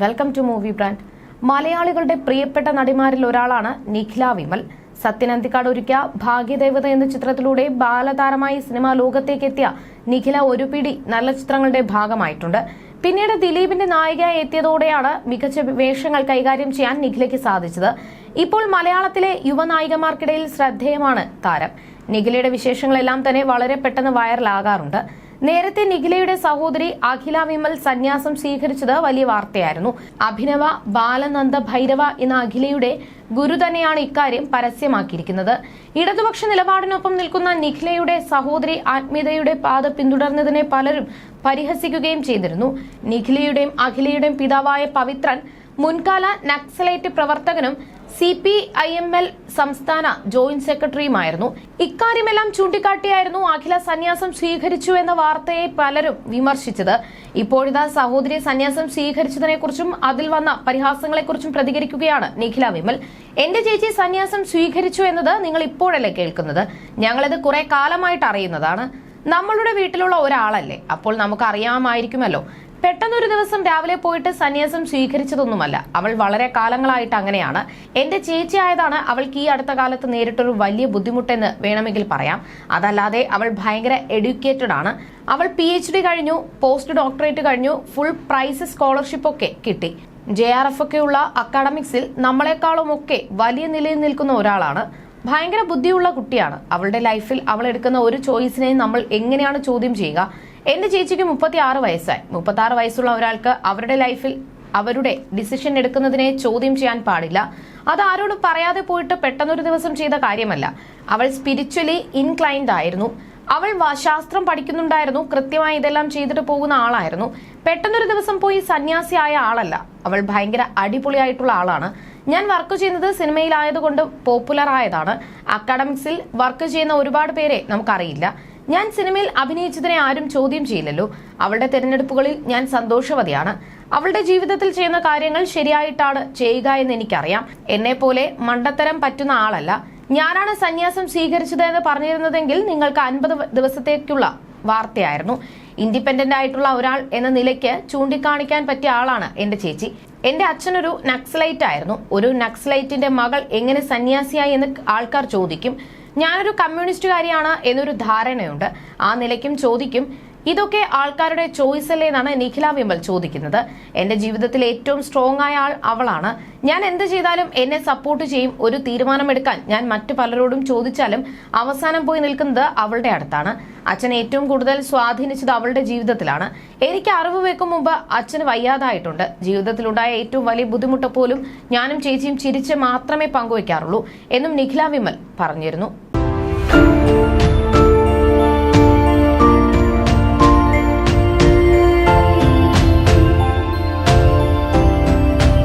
Welcome to movie brand മലയാളികളുടെ പ്രിയപ്പെട്ട നടിമാരിൽ ഒരാളാണ് നിഖില വിമൽ. സത്യനന്തിക്കാട് ഒരുക്കിയ ഭാഗ്യദേവത എന്ന ചിത്രത്തിലൂടെ ബാലതാരമായി സിനിമാ ലോകത്തേക്ക് എത്തിയ നിഖില ഒരു പിടി നല്ല ചിത്രങ്ങളുടെ ഭാഗമായിട്ടുണ്ട്. പിന്നീട് ദിലീപിന്റെ നായികയായി എത്തിയതോടെയാണ് മികച്ച വേഷങ്ങൾ കൈകാര്യം ചെയ്യാൻ നിഖിലയ്ക്ക് സാധിച്ചത്. ഇപ്പോൾ മലയാളത്തിലെ യുവനായികമാർക്കിടയിൽ ശ്രദ്ധേയമാണ് താരം. നിഖിലയുടെ വിശേഷങ്ങളെല്ലാം തന്നെ വളരെ പെട്ടെന്ന് വൈറലാകാറുണ്ട് നേരത്തെ നിഖിലയുടെ സഹോദരി അഖില വിമൽ സന്യാസം സ്വീകരിച്ചത് വലിയ വാർത്തയായിരുന്നു. അഭിനവ ബാലനന്ദ ഭൈരവ എന്ന അഖിലയുടെ ഗുരു തന്നെയാണ് ഇക്കാര്യം പരസ്യമാക്കിയിരിക്കുന്നത്. ഇടതുപക്ഷ നിലപാടിനൊപ്പം നിൽക്കുന്ന നിഖിലയുടെ സഹോദരി ആത്മീയതയുടെ പാത പിന്തുടർന്നതിനെ പലരും പരിഹസിക്കുകയും ചെയ്തിരുന്നു. നിഖിലയുടെയും അഖിലയുടെയും പിതാവായ പവിത്രൻ മുൻകാല നക്സലേറ്റ് പ്രവർത്തകനും C P I M L സംസ്ഥാന ജോയിന്റ് സെക്രട്ടറിയുമായിരുന്നു. ഇക്കാര്യമെല്ലാം ചൂണ്ടിക്കാട്ടിയായിരുന്നു അഖില സന്യാസം സ്വീകരിച്ചു എന്ന വാർത്തയെ പലരും വിമർശിച്ചത്. ഇപ്പോഴിതാ സഹോദരി സന്യാസം സ്വീകരിച്ചതിനെക്കുറിച്ചും അതിൽ വന്ന പരിഹാസങ്ങളെക്കുറിച്ചും പ്രതികരിക്കുകയാണ് നിഖില വിമൽ. എന്റെ ചേച്ചി സന്യാസം സ്വീകരിച്ചു എന്നത് നിങ്ങൾ ഇപ്പോഴല്ലേ കേൾക്കുന്നത്? ഞങ്ങളിത് കുറെ കാലമായിട്ട് അറിയുന്നതാണ്. നമ്മളുടെ വീട്ടിലുള്ള ഒരാളല്ലേ? അപ്പോൾ നമുക്ക് അറിയാമായിരിക്കുമല്ലോ പെട്ടെന്നൊരു ദിവസം രാവിലെ പോയിട്ട് സന്യാസം സ്വീകരിച്ചതൊന്നുമല്ല. അവൾ വളരെ കാലങ്ങളായിട്ട് അങ്ങനെയാണ്. എന്റെ ചേച്ചി ആയതാണ് അവൾക്ക് ഈ അടുത്ത കാലത്ത് നേരിട്ടൊരു വലിയ ബുദ്ധിമുട്ടെന്ന് വേണമെങ്കിൽ പറയാം. അതല്ലാതെ അവൾ ഭയങ്കര എഡ്യൂക്കേറ്റഡ് ആണ്. അവൾ പി എച്ച് ഡി കഴിഞ്ഞു പോസ്റ്റ് ഡോക്ടറേറ്റ് കഴിഞ്ഞു ഫുൾ പ്രൈസ് സ്കോളർഷിപ്പ് ഒക്കെ കിട്ടി. ജെ ആർ എഫ് ഒക്കെയുള്ള അക്കാഡമിക്സിൽ നമ്മളെക്കാളും ഒക്കെ വലിയ നിലയിൽ നിൽക്കുന്ന ഒരാളാണ്. ഭയങ്കര ബുദ്ധിയുള്ള കുട്ടിയാണ്. അവളുടെ ലൈഫിൽ അവൾ എടുക്കുന്ന ഒരു ചോയ്സിനെയും നമ്മൾ എങ്ങനെയാണ് ചോദ്യം ചെയ്യുക? എന്റെ ചേച്ചിക്ക് മുപ്പത്തി ആറ് വയസ്സായി. മുപ്പത്തി ആറ് വയസ്സുള്ള ഒരാൾക്ക് അവരുടെ ലൈഫിൽ അവരുടെ ഡിസിഷൻ എടുക്കുന്നതിനെ ചോദ്യം ചെയ്യാൻ പാടില്ല. അത് ആരോടും പറയാതെ പോയിട്ട് പെട്ടെന്നൊരു ദിവസം ചെയ്ത കാര്യമല്ല. അവൾ സ്പിരിച്വലി ഇൻക്ലൈൻഡ് ആയിരുന്നു. അവൾ ശാസ്ത്രം പഠിക്കുന്നുണ്ടായിരുന്നു. കൃത്യമായി ഇതെല്ലാം ചെയ്തിട്ട് പോകുന്ന ആളായിരുന്നു. പെട്ടെന്നൊരു ദിവസം പോയി സന്യാസിയായ ആളല്ല. അവൾ ഭയങ്കര അടിപൊളിയായിട്ടുള്ള ആളാണ്. ഞാൻ വർക്ക് ചെയ്യുന്നത് സിനിമയിലായതുകൊണ്ട് പോപ്പുലർ ആയതാണ് അക്കാഡമിക്സിൽ വർക്ക് ചെയ്യുന്ന ഒരുപാട് പേരെ നമുക്കറിയില്ല. ഞാൻ സിനിമയിൽ അഭിനയിച്ചതിനെ ആരും ചോദ്യം ചെയ്യില്ലല്ലോ. അവളുടെ തിരഞ്ഞെടുപ്പുകളിൽ ഞാൻ സന്തോഷവതിയാണ്. അവളുടെ ജീവിതത്തിൽ ചെയ്യുന്ന കാര്യങ്ങൾ ശരിയായിട്ടാണ് ചെയ്യുക എന്ന് എനിക്കറിയാം. എന്നെ പോലെ മണ്ടത്തരം പറ്റുന്ന ആളല്ല. ഞാനാണ് സന്യാസം സ്വീകരിച്ചത് എന്ന് പറഞ്ഞിരുന്നതെങ്കിൽ നിങ്ങൾക്ക് അൻപത് ദിവസത്തേക്കുള്ള വാർത്തയായിരുന്നു. ഇൻഡിപെൻഡന്റ് ആയിട്ടുള്ള ഒരാൾ എന്ന നിലയ്ക്ക് ചൂണ്ടിക്കാണിക്കാൻ പറ്റിയ ആളാണ് എന്റെ ചേച്ചി. എന്റെ അച്ഛനൊരു നക്സലൈറ്റ് ആയിരുന്നു. ഒരു നക്സലൈറ്റിന്റെ മകൾ എങ്ങനെ സന്യാസിയായി എന്ന് ആൾക്കാർ ചോദിക്കും. ഞാനൊരു കമ്മ്യൂണിസ്റ്റുകാരിയാണ് എന്നൊരു ധാരണയുണ്ട്. ആ നിലയ്ക്കും ചോദിക്കും ഇതൊക്കെ ആൾക്കാരുടെ ചോയ്സ് അല്ലേ എന്നാണ് നിഖില വിമൽ ചോദിക്കുന്നത്. എന്റെ ജീവിതത്തിൽ ഏറ്റവും സ്ട്രോങ് ആയ ആൾ അവളാണ്. ഞാൻ എന്ത് ചെയ്താലും എന്നെ സപ്പോർട്ട് ചെയ്യും. ഒരു തീരുമാനമെടുക്കാൻ ഞാൻ മറ്റു പലരോടും ചോദിച്ചാലും അവസാനം പോയി നിൽക്കുന്നത് അവളുടെ അടുത്താണ്. അച്ഛൻ ഏറ്റവും കൂടുതൽ സ്വാധീനിച്ചത് അവളുടെ ജീവിതത്തിലാണ്. എനിക്ക് അറിവ് വെക്കും മുമ്പ് അച്ഛന് വയ്യാതായിട്ടുണ്ട്. ജീവിതത്തിലുണ്ടായ ഏറ്റവും വലിയ ബുദ്ധിമുട്ട് പോലും ഞാനും ചേച്ചിയും ചിരിച്ച് മാത്രമേ പങ്കുവയ്ക്കാറുള്ളൂ എന്നും നിഖില വിമൽ പറഞ്ഞിരുന്നു.